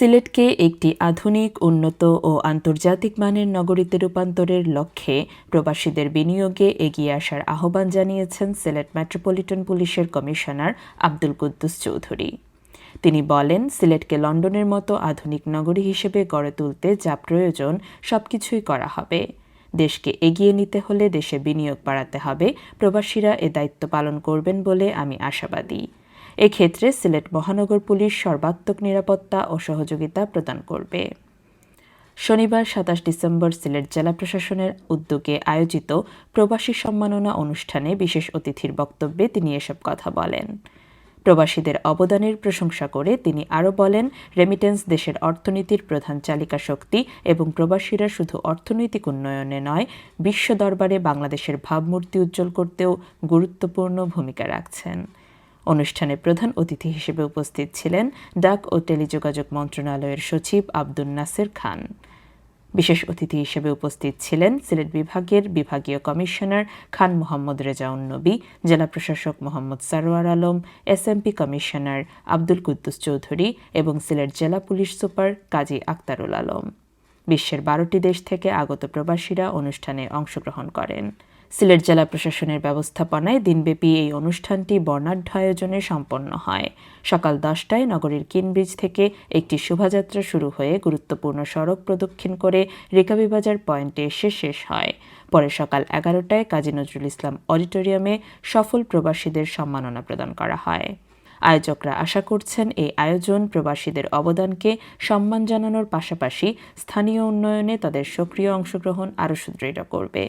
সিলেটকে একটি আধুনিক, উন্নত ও আন্তর্জাতিক মানের নগরীতে রূপান্তরের লক্ষ্যে প্রবাসীদের বিনিয়োগে এগিয়ে আসার আহ্বান জানিয়েছেন সিলেট মেট্রোপলিটন পুলিশের কমিশনার আব্দুল কুদ্দুস চৌধুরী। তিনি বলেন, সিলেটকে লন্ডনের মতো আধুনিক নগরী হিসেবে গড়ে তুলতে যা প্রয়োজন, সবকিছুই করা হবে। দেশকে এগিয়ে নিতে হলে দেশে বিনিয়োগ বাড়াতে হবে। প্রবাসীরা এ দায়িত্ব পালন করবেন বলে আমি আশাবাদী। এক্ষেত্রে সিলেট মহানগর পুলিশ সর্বাত্মক নিরাপত্তা ও সহযোগিতা প্রদান করবে। শনিবার সাতাশ ডিসেম্বর সিলেট জেলা প্রশাসনের উদ্যোগে আয়োজিত প্রবাসী সম্মাননা অনুষ্ঠানে বিশেষ অতিথির বক্তব্যে তিনি এসব কথা বলেন। প্রবাসীদের অবদানের প্রশংসা করে তিনি আরও বলেন, রেমিটেন্স দেশের অর্থনীতির প্রধান চালিকা শক্তি এবং প্রবাসীরা শুধু অর্থনৈতিক উন্নয়নে নয়, বিশ্ব দরবারে বাংলাদেশের ভাবমূর্তি উজ্জ্বল করতেও গুরুত্বপূর্ণ ভূমিকা রাখছেন। অনুষ্ঠানে প্রধান অতিথি হিসেবে উপস্থিত ছিলেন ডাক ও টেলিযোগাযোগ মন্ত্রণালয়ের সচিব আব্দুল নাসির খান। বিশেষ অতিথি হিসেবে উপস্থিত ছিলেন সিলেট বিভাগের বিভাগীয় কমিশনার খান মোহাম্মদ রেজাউন নবী, জেলা প্রশাসক মোহাম্মদ সারোয়ার আলম, এসএমপি কমিশনার আব্দুল কুদ্দুস চৌধুরী এবং সিলেট জেলা পুলিশ সুপার কাজী আক্তারুল আলম। বিশ্বের বারোটি দেশ থেকে আগত প্রবাসীরা অনুষ্ঠানে অংশগ্রহণ করেন। সিলেট জেলা প্রশাসনের ব্যবস্থাপনায় দিনব্যাপী এই অনুষ্ঠানটি বর্ণাঢ্য আয়োজনে সম্পন্ন হয়। সকাল দশটায় নগরীর কিনব্রিজ থেকে একটি শোভাযাত্রা শুরু হয়ে গুরুত্বপূর্ণ সড়ক প্রদক্ষিণ করে রেকাবিবাজার পয়েন্টে এসে শেষ হয়। পরে সকাল এগারোটায় কাজী নজরুল ইসলাম অডিটোরিয়ামে সফল প্রবাসীদের সম্মাননা প্রদান করা হয়। আয়োজকরা আশা করছেন এই আয়োজন প্রবাসীদের অবদানকে সম্মান জানানোর পাশাপাশি স্থানীয় উন্নয়নে তাদের সক্রিয় অংশগ্রহণ আরও সুদৃঢ় করবে।